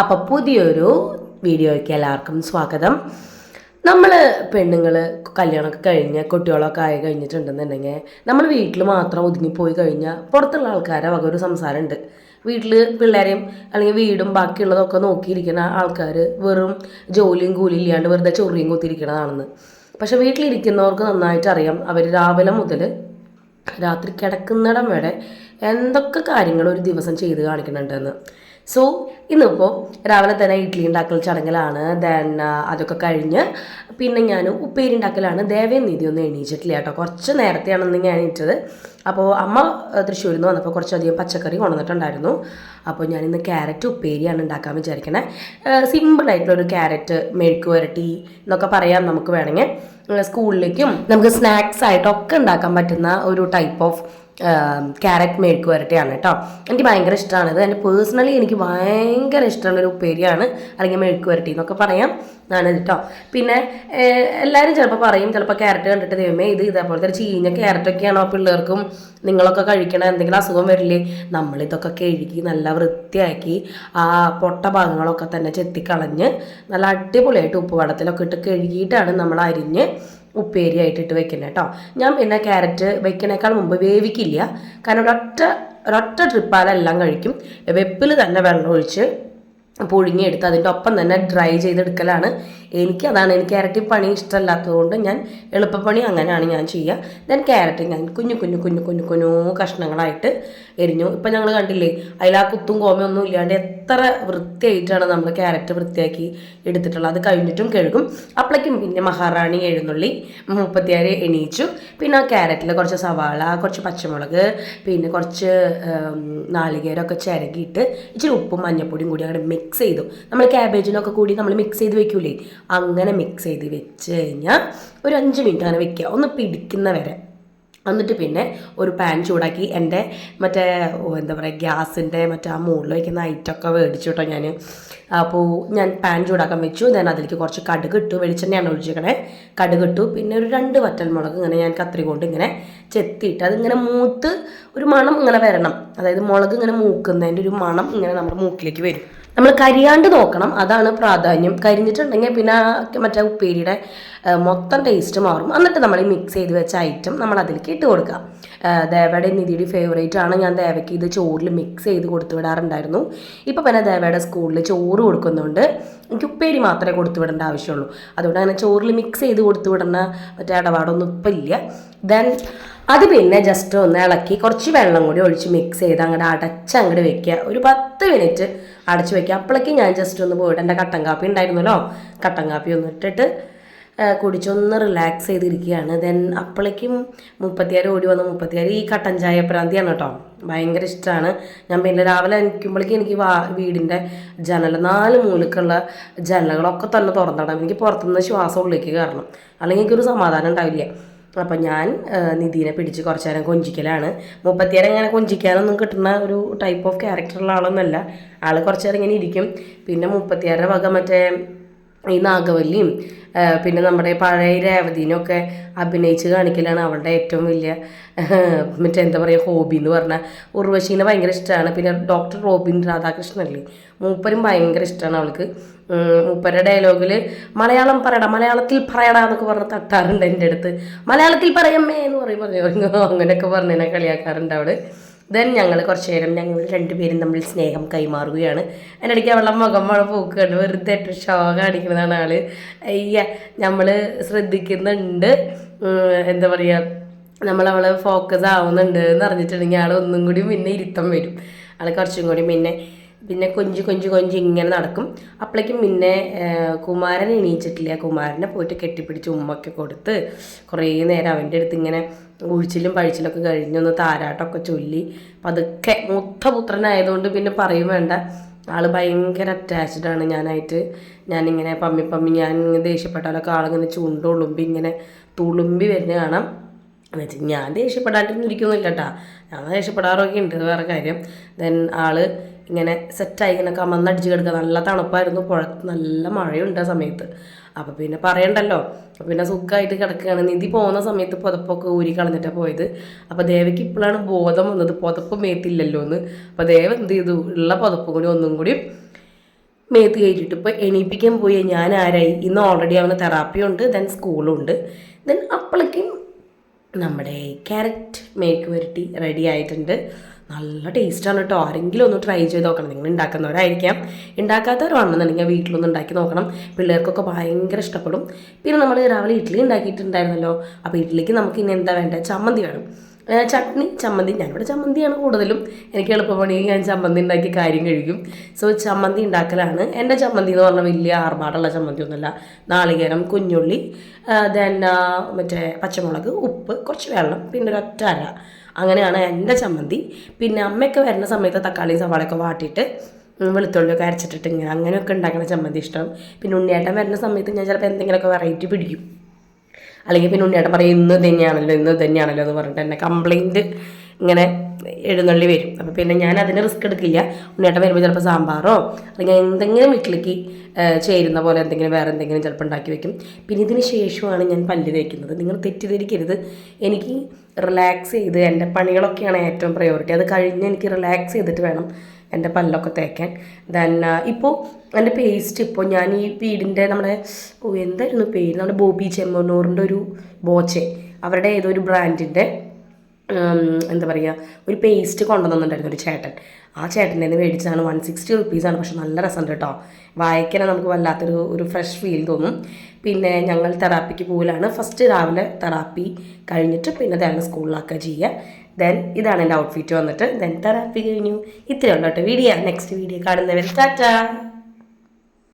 അപ്പോൾ പുതിയൊരു വീഡിയോയ്ക്ക് എല്ലാവർക്കും സ്വാഗതം. നമ്മൾ പെണ്ണുങ്ങൾ കല്യാണമൊക്കെ കഴിഞ്ഞ് കുട്ടികളൊക്കെ ആയി കഴിഞ്ഞിട്ടുണ്ടെന്നുണ്ടെങ്കിൽ നമ്മൾ വീട്ടിൽ മാത്രം ഒതുങ്ങിപ്പോയി കഴിഞ്ഞാൽ പുറത്തുള്ള ആൾക്കാരെ വക ഒരു സംസാരമുണ്ട്. വീട്ടിൽ പിള്ളേരെയും അല്ലെങ്കിൽ വീടും ബാക്കിയുള്ളതൊക്കെ നോക്കിയിരിക്കുന്ന ആൾക്കാർ വെറും ജോലിയും കൂലിയും ഇല്ലാണ്ട് വെറുതെ ചൊറിയും കുത്തിയിരിക്കണതാണെന്ന് പക്ഷെ വീട്ടിലിരിക്കുന്നവർക്ക് നന്നായിട്ട് അറിയാം. അവർ രാവിലെ മുതൽ രാത്രി കിടക്കുന്നിടം വരെ എന്തൊക്കെ കാര്യങ്ങൾ ഒരു ദിവസം ചെയ്ത് കാണിക്കുന്നുണ്ടെന്ന്. സോ ഇന്നിപ്പോൾ രാവിലെ തന്നെ ഇഡ്ഡലി ഉണ്ടാക്കൽ ചടങ്ങിലാണ്. ദെൻ അതൊക്കെ കഴിഞ്ഞ് പിന്നെ ഞാൻ ഉപ്പേരി ഉണ്ടാക്കലാണ്. ദേവയും നീതി ഒന്നും എണീച്ചിട്ടില്ല കേട്ടോ. കുറച്ച് നേരത്തെയാണെന്ന് ഞാൻ ഇട്ടത് അപ്പോൾ അമ്മ തൃശ്ശൂരിൽ നിന്ന് വന്നപ്പോൾ കുറച്ചധികം പച്ചക്കറി കൊണ്ടുവന്നിട്ടുണ്ടായിരുന്നു. അപ്പോൾ ഞാൻ ഇന്ന് ക്യാരറ്റ് ഉപ്പേരിയാണ് ഉണ്ടാക്കാൻ വിചാരിക്കണേ. സിമ്പിളായിട്ടുള്ളൊരു ക്യാരറ്റ് മെഴുക്ക് വരട്ടി എന്നൊക്കെ പറയാം നമുക്ക് വേണമെങ്കിൽ. സ്കൂളിലേക്കും നമുക്ക് സ്നാക്സ് ആയിട്ടൊക്കെ ഉണ്ടാക്കാൻ പറ്റുന്ന ഒരു ടൈപ്പ് ഓഫ് ക്യാരറ്റ് മെഴുക്ക് വരട്ടിയാണ് കേട്ടോ. എനിക്ക് ഭയങ്കര ഇഷ്ടമാണ് ഇത് എന്റെ പേഴ്സണലി എനിക്ക് ഭയങ്കര ഇഷ്ടമുള്ളൊരു ഉപ്പേരിയാണ്. അല്ലെങ്കിൽ മെഴുക്ക് വരട്ടി എന്നൊക്കെ പറയാം. ആണ് കേട്ടോ. പിന്നെ എല്ലാവരും ചിലപ്പോൾ പറയും ചിലപ്പോൾ ക്യാരറ്റ് കണ്ടിട്ട് ദൈവമേ ഇത് ഇതേപോലത്തെ ചീഞ്ഞ ക്യാരറ്റൊക്കെയാണോ പിള്ളേർക്കും നിങ്ങളൊക്കെ കഴിക്കണ എന്തെങ്കിലും അസുഖം വരില്ലേ? നമ്മളിതൊക്കെ കഴുകി നല്ല വൃത്തിയാക്കി ആ പൊട്ട ഭാഗങ്ങളൊക്കെ തന്നെ ചെത്തിക്കളഞ്ഞ് നല്ല അടിപൊളിയായിട്ട് ഉപ്പുവെള്ളത്തിലൊക്കെ ഇട്ട് കഴുകിയിട്ടാണ് നമ്മൾ അരിഞ്ഞ് ഉപ്പേരിയായിട്ട് ഇട്ട് വെക്കുന്നത് കേട്ടോ. ഞാൻ പിന്നെ ക്യാരറ്റ് വെക്കണേക്കാൾ മുമ്പ് വേവിക്കില്ല. കാരണം ഒരൊറ്റ ഒരൊറ്റ ട്രിപ്പാലെല്ലാം കഴിക്കും. വെപ്പിൽ തന്നെ വെള്ളം ഒഴിച്ച് പുഴുങ്ങിയെടുത്ത് അതിന്റെ ഒപ്പം തന്നെ ഡ്രൈ ചെയ്തെടുക്കലാണ്. എനിക്ക് അതാണ് എനിക്ക് ക്യാരറ്റ് പണി ഇഷ്ടമല്ലാത്തതുകൊണ്ട് ഞാൻ എളുപ്പപ്പണി അങ്ങനെയാണ് ഞാൻ ചെയ്യുക. ദെൻ ക്യാരറ്റ് ഞാൻ കുഞ്ഞു കുഞ്ഞു കുഞ്ഞു കുഞ്ഞു കുഞ്ഞു കഷ്ണങ്ങളായിട്ട് എരിഞ്ഞു. ഇപ്പം ഞങ്ങൾ കണ്ടില്ലേ അതിൽ ആ കുത്തും കോമയൊന്നും ഇല്ലാണ്ട് എത്ര വൃത്തിയായിട്ടാണ് നമ്മൾ ക്യാരറ്റ് വൃത്തിയാക്കി എടുത്തിട്ടുള്ളത്. അത് കഴിഞ്ഞിട്ടും കഴുകും. അപ്പോഴേക്കും പിന്നെ മഹാറാണി എഴുന്നള്ളി മുപ്പത്തിയാറ് എണീച്ചു. പിന്നെ ആ ക്യാരറ്റിൽ കുറച്ച് സവാള കുറച്ച് പച്ചമുളക് പിന്നെ കുറച്ച് നാളികേരമൊക്കെ ചിരകിയിട്ട് ഇച്ചിരി ഉപ്പും മഞ്ഞപ്പൊടിയും കൂടി അങ്ങനെ മിക്സ് ചെയ്തു. നമ്മൾ ക്യാബേജിനൊക്കെ കൂടി നമ്മൾ മിക്സ് ചെയ്ത് വെക്കൂലേ? അങ്ങനെ മിക്സ് ചെയ്ത് വെച്ച് കഴിഞ്ഞാൽ ഒരു അഞ്ച് മിനിറ്റ് അങ്ങനെ വെക്കുക ഒന്ന് പിടിക്കുന്ന വരെ. എന്നിട്ട് പിന്നെ ഒരു പാൻ ചൂടാക്കി എന്റെ മറ്റേ എന്താ പറയുക ഗ്യാസിന്റെ മറ്റേ ആ മുകളിൽ വയ്ക്കുന്ന ഐറ്റമൊക്കെ മേടിച്ചു കേട്ടോ ഞാൻ അപ്പോൾ ഞാൻ പാൻ ചൂടാക്കാൻ വെച്ചു. ഞാൻ അതിലേക്ക് കുറച്ച് കടുക് ഇട്ടു. വെളിച്ചെണ്ണയാണ് ഒഴിച്ചിരിക്കണേ. കടുക് ഇട്ടു. പിന്നെ ഒരു രണ്ട് വറ്റൽമുളക് ഇങ്ങനെ ഞാൻ കത്രി കൊണ്ട് ഇങ്ങനെ ചെത്തിയിട്ട് അതിങ്ങനെ മൂത്ത് ഒരു മണം ഇങ്ങനെ വരണം. അതായത് മുളക് ഇങ്ങനെ മൂക്കുന്നതിന്റെ ഒരു മണം ഇങ്ങനെ നമ്മുടെ മൂക്കിലേക്ക് വരും. നമ്മൾ കരിയാണ്ട് നോക്കണം അതാണ് പ്രാധാന്യം. കരിഞ്ഞിട്ടുണ്ടെങ്കിൽ പിന്നെ മറ്റേ ഉപ്പേരിയുടെ മൊത്തം ടേസ്റ്റ് മാറും. എന്നിട്ട് നമ്മൾ മിക്സ് ചെയ്ത് വെച്ച ഐറ്റം നമ്മൾ അതിലേക്ക് ഇട്ട് കൊടുക്കുക. ദേവയുടെ നിധിയുടെ ഫേവറേറ്റ് ആണ്. ഞാൻ ദേവയ്ക്ക് ഇത് ചോറിൽ മിക്സ് ചെയ്ത് കൊടുത്തു വിടാറുണ്ടായിരുന്നു. ഇപ്പോൾ പിന്നെ ദേവയുടെ സ്കൂളിൽ ചോറ് കൊടുക്കുന്നുണ്ട്. എനിക്ക് ഉപ്പേരി മാത്രമേ കൊടുത്തു വിടേണ്ട ആവശ്യമുള്ളൂ. അതുകൊണ്ട് അങ്ങനെ ചോറിൽ മിക്സ് ചെയ്ത് കൊടുത്തു വിടുന്ന മറ്റേ ഇടപാടൊന്നും ഇപ്പം ഇല്ല. ദെൻ അത് പിന്നെ ജസ്റ്റ് ഒന്ന് ഇളക്കി കുറച്ച് വെള്ളം കൂടി ഒഴിച്ച് മിക്സ് ചെയ്ത് അങ്ങോട്ട് അടച്ച് അങ്ങോട്ട് വെക്കുക. ഒരു പത്ത് മിനിറ്റ് അടച്ച് വെക്കുക. അപ്പോഴേക്കും ഞാൻ ജസ്റ്റ് ഒന്ന് പോയിട്ട് എന്റെ കട്ടൻ കാപ്പി ഉണ്ടായിരുന്നല്ലോ. കട്ടൻ കാപ്പി ഒന്ന് ഇട്ടിട്ട് കുടിച്ചൊന്ന് റിലാക്സ് ചെയ്തിരിക്കുകയാണ്. ദെൻ അപ്പോഴേക്കും മുപ്പത്തിയാറ് ഓടി വന്ന. മുപ്പത്തിയാറ് ഈ കട്ടൻ ചായ പ്രാന്തിയാണ് കേട്ടോ. ഭയങ്കര ഇഷ്ടമാണ് ഞാൻ പിന്നെ രാവിലെ എനിക്കുമ്പോഴേക്കും എനിക്ക് വാ വീടിന്റെ ജനൽ നാല് മൂലക്കുള്ള ജനലുകളൊക്കെ തന്നെ തുറന്നിടാം എനിക്ക് പുറത്തുനിന്ന് ശ്വാസം ഉള്ളിലേക്ക് കയറണം അല്ലെങ്കിൽ എനിക്കൊരു സമാധാനം ഉണ്ടാവില്ല. അപ്പം ഞാൻ നിധീനെ പിടിച്ച് കുറച്ച് നേരം കൊഞ്ചിക്കലാണ്. മുപ്പത്തിയേരം ഇങ്ങനെ കൊഞ്ചിക്കാനൊന്നും കിട്ടുന്ന ഒരു ടൈപ്പ് ഓഫ് ക്യാരക്ടറുള്ള ആളൊന്നുമല്ല. ആൾ കുറച്ച് നേരം ഇങ്ങനെ ഇരിക്കും. പിന്നെ മുപ്പത്തിയേരുടെ വക മറ്റേ ഈ നാഗവല്ലിയും പിന്നെ നമ്മുടെ പഴയ രേവതിനൊക്കെ അഭിനയിച്ച് കാണിക്കലാണ് അവളുടെ ഏറ്റവും വലിയ മറ്റേ എന്താ പറയുക ഹോബി എന്ന് പറഞ്ഞാൽ ഉർവശീനെ ഭയങ്കര ഇഷ്ടമാണ് പിന്നെ ഡോക്ടർ റോബിൻ രാധാകൃഷ്ണനല്ലേ മൂപ്പരും ഭയങ്കര ഇഷ്ടമാണ് അവൾക്ക്. മൂപ്പരുടെ ഡയലോഗിൽ മലയാളം പറയടാ മലയാളത്തിൽ പറയടാ എന്നൊക്കെ പറഞ്ഞ് തട്ടാറുണ്ട് എന്റെ അടുത്ത്. മലയാളത്തിൽ പറയമ്മേ എന്ന് പറയും പറഞ്ഞു അങ്ങനെയൊക്കെ പറഞ്ഞതിനെ കളിയാക്കാറുണ്ട് അവൾ. ദെൻ ഞങ്ങൾ കുറച്ച് നേരം ഞങ്ങൾ രണ്ടുപേരും തമ്മിൽ സ്നേഹം കൈമാറുകയാണ്. അതിന്റെ ഇടയ്ക്ക് അവളുടെ മുഖം മഴ പോക്കുകയാണ് വെറുതെ ഏറ്റവും ഷോ കാണിക്കുന്നതാണ് ആൾ. അയ്യ നമ്മൾ ശ്രദ്ധിക്കുന്നുണ്ട്. എന്താ പറയുക നമ്മളവളെ ഫോക്കസ് ആവുന്നുണ്ട് എന്ന് അറിഞ്ഞിട്ടുണ്ടെങ്കിൽ ആൾ ഒന്നും കൂടി പിന്നെ ഇരുത്തം വരും. ആൾ കുറച്ചും കൂടി പിന്നെ പിന്നെ കൊഞ്ച് കൊഞ്ച് കൊഞ്ച് ഇങ്ങനെ നടക്കും. അപ്പോഴേക്കും പിന്നെ കുമാരൻ എണീച്ചിട്ടില്ല. കുമാരനെ പോയിട്ട് കെട്ടിപ്പിടിച്ച് ഉമ്മൊക്കെ കൊടുത്ത് കുറേ നേരം അവന്റെ അടുത്ത് ഇങ്ങനെ ഉഴിച്ചിലും പഴിച്ചിലൊക്കെ കഴിഞ്ഞൊന്ന് താരാട്ടമൊക്കെ ചൊല്ലി. പതുക്കെ മൂത്ത പുത്രനായതുകൊണ്ട് പിന്നെ പറയും വേണ്ട. ആൾ ഭയങ്കര അറ്റാച്ച്ഡ് ആണ് ഞാനായിട്ട്. ഞാനിങ്ങനെ പമ്മി പമ്മി ഞാൻ ഇങ്ങനെ ദേഷ്യപ്പെട്ടാലൊക്കെ ആളിങ്ങനെ ചൂണ്ടുളുമ്പി ഇങ്ങനെ തുളുമ്പി വരുന്ന കാണാം. എന്നുവെച്ചാൽ ഞാൻ ദേഷ്യപ്പെടാണ്ടിരിക്കുന്നില്ല കേട്ടോ ഞാൻ ദേഷ്യപ്പെടാറൊക്കെ ഉണ്ട് വേറെ കാര്യം. ദെൻ ആൾ ഇങ്ങനെ സെറ്റായി ഇങ്ങനെ കമന്നടിച്ച് കിടക്കുക. നല്ല തണുപ്പായിരുന്നു. പുഴത്ത് നല്ല മഴയുണ്ട് ആ സമയത്ത്. അപ്പോൾ പിന്നെ പറയണ്ടല്ലോ. അപ്പോൾ പിന്നെ സുഖമായിട്ട് കിടക്കുകയാണ്. നിധി പോകുന്ന സമയത്ത് പുതപ്പൊക്കെ ഊരി കളഞ്ഞിട്ടാണ് പോയത്. അപ്പോൾ ദേവയ്ക്ക് ഇപ്പോഴാണ് ബോധം വന്നത്. പുതപ്പ് മേത്തില്ലല്ലോ എന്ന്. അപ്പോൾ ദേവ എന്ത് ചെയ്തു? ഉള്ള പുതപ്പും കൂടി ഒന്നും കൂടി മേത്ത് കയറ്റിയിട്ട് ഇപ്പോൾ എണീപ്പിക്കാൻ പോയി. ഞാൻ ആരായി? ഇന്ന് ഓൾറെഡി അവന് തെറാപ്പി ഉണ്ട് ദെൻ സ്കൂളുണ്ട് ദെൻ അപ്പോഴേക്കും നമ്മുടെ ക്യാരറ്റ് മേക്ക് വരട്ടി റെഡി ആയിട്ടുണ്ട്. നല്ല ടേസ്റ്റാണ് കേട്ടോ. ആരെങ്കിലും ഒന്ന് ട്രൈ ചെയ്ത് നോക്കണം. നിങ്ങൾ ഉണ്ടാക്കുന്നവരായിരിക്കാം ഉണ്ടാക്കാത്തവരാണെന്നുണ്ടെങ്കിൽ വീട്ടിലൊന്ന് ഉണ്ടാക്കി നോക്കണം. പിള്ളേർക്കൊക്കെ ഭയങ്കര ഇഷ്ടപ്പെടും. പിന്നെ നമ്മൾ രാവിലെ ഇഡ്ഡലി ഉണ്ടാക്കിയിട്ടുണ്ടായിരുന്നല്ലോ അപ്പോൾ ഇഡ്ഡലിക്ക് നമുക്ക് ഇനി എന്താ വേണ്ടത് ചമ്മന്തി വേണം. ചട്നി ചമ്മന്തി. ഞാനിവിടെ ചമ്മന്തിയാണ് കൂടുതലും. എനിക്ക് എളുപ്പപ്പണി ഞാൻ ചമ്മന്തി ഉണ്ടാക്കി കാര്യം കഴിക്കും. സോ ചമ്മന്തി ഉണ്ടാക്കലാണ് എന്റെ ചമ്മന്തി എന്ന് പറഞ്ഞാൽ വലിയ ആർഭാടുള്ള ചമ്മന്തി ഒന്നുമല്ല. നാളികേരം കുഞ്ഞുള്ളി ദെൻ മറ്റേ പച്ചമുളക് ഉപ്പ് കുറച്ച് വെള്ളം പിന്നെ ഒരു ഒറ്റ അര. അങ്ങനെയാണ് എന്റെ ചമ്മന്തി. പിന്നെ അമ്മയൊക്കെ വരുന്ന സമയത്ത് തക്കാളിയും സവാളയൊക്കെ വാട്ടിയിട്ട് വെളുത്തുള്ളിയൊക്കെ അരച്ചിട്ടിട്ട് ഇങ്ങനെ അങ്ങനെയൊക്കെ ഉണ്ടാക്കുന്ന ചമ്മന്തി ഇഷ്ടം. പിന്നെ ഉണ്ണിയേട്ടൻ വരുന്ന സമയത്ത് ഞാൻ ചിലപ്പോൾ എന്തെങ്കിലുമൊക്കെ വെറൈറ്റി പിടിക്കും. അല്ലെങ്കിൽ പിന്നെ ഉണ്ണിയേട്ടൻ പറയും ഇന്ന് തന്നെയാണല്ലോ ഇന്ന് തന്നെയാണല്ലോ എന്ന് പറഞ്ഞിട്ട് എന്നെ കംപ്ലൈന്റ് ഇങ്ങനെ എഴുന്നള്ളി വരും. അപ്പോൾ പിന്നെ ഞാൻ അതിന് റിസ്ക് എടുക്കില്ല. ഉണ്ണിയേട്ടൻ വരുമ്പോൾ ചിലപ്പോൾ സാമ്പാറോ അല്ലെങ്കിൽ എന്തെങ്കിലും വീട്ടിലേക്ക് ചേരുന്ന പോലെ എന്തെങ്കിലും വേറെ എന്തെങ്കിലും ചിലപ്പോൾ ഉണ്ടാക്കി വെക്കും. പിന്നെ ഇതിന് ശേഷമാണ് ഞാൻ പല്ല് തേക്കുന്നത്. നിങ്ങൾ തെറ്റിദ്ധരിക്കരുത്. എനിക്ക് റിലാക്സ് ചെയ്ത് എന്റെ പണികളൊക്കെയാണ് ഏറ്റവും പ്രയോറിറ്റി അത് കഴിഞ്ഞ് എനിക്ക് റിലാക്സ് ചെയ്തിട്ട് വേണം എന്റെ പല്ലൊക്കെ തേക്കാൻ. ദെൻ ഇപ്പോൾ എന്റെ പേസ്റ്റ് ഇപ്പോൾ ഞാൻ ഈ വീടിന്റെ നമ്മുടെ എന്തായിരുന്നു പേര്? നമ്മുടെ ബോബി ചെമ്മനൂറിന്റെ ഒരു ബോച്ചെ. അവരുടെ ഏതോ ഒരു ബ്രാൻഡിന്റെ എന്താ പറയുക ഒരു പേസ്റ്റ് കൊണ്ടുവന്നിട്ടുണ്ടായിരുന്നു ഒരു ചേട്ടൻ. ആ ചേട്ടന്റെ നിന്ന് മേടിച്ചതാണ് വൺ സിക്സ്റ്റി റുപ്പീസാണ് പക്ഷെ നല്ല രസമുണ്ട് കേട്ടോ വായിക്കാൻ നമുക്ക് വല്ലാത്തൊരു ഒരു ഫ്രഷ് ഫീൽ തോന്നും. പിന്നെ ഞങ്ങൾ തെറാപ്പിക്ക് പോകലാണ് ഫസ്റ്റ് രാവിലെ തെറാപ്പി കഴിഞ്ഞിട്ട് പിന്നെ തന്നെ സ്കൂളിലാക്കുക ചെയ്യുക ദെൻ ഇതാണ് എന്റെ ഔട്ട്ഫിറ്റ് വന്നിട്ട്. ദെൻ തെറാപ്പി കഴിഞ്ഞു. ഇത്രയേ ഉള്ളൂ കേട്ടോ വീഡിയോ നെക്സ്റ്റ് വീഡിയോ കാണുന്നവർ ടാറ്റാ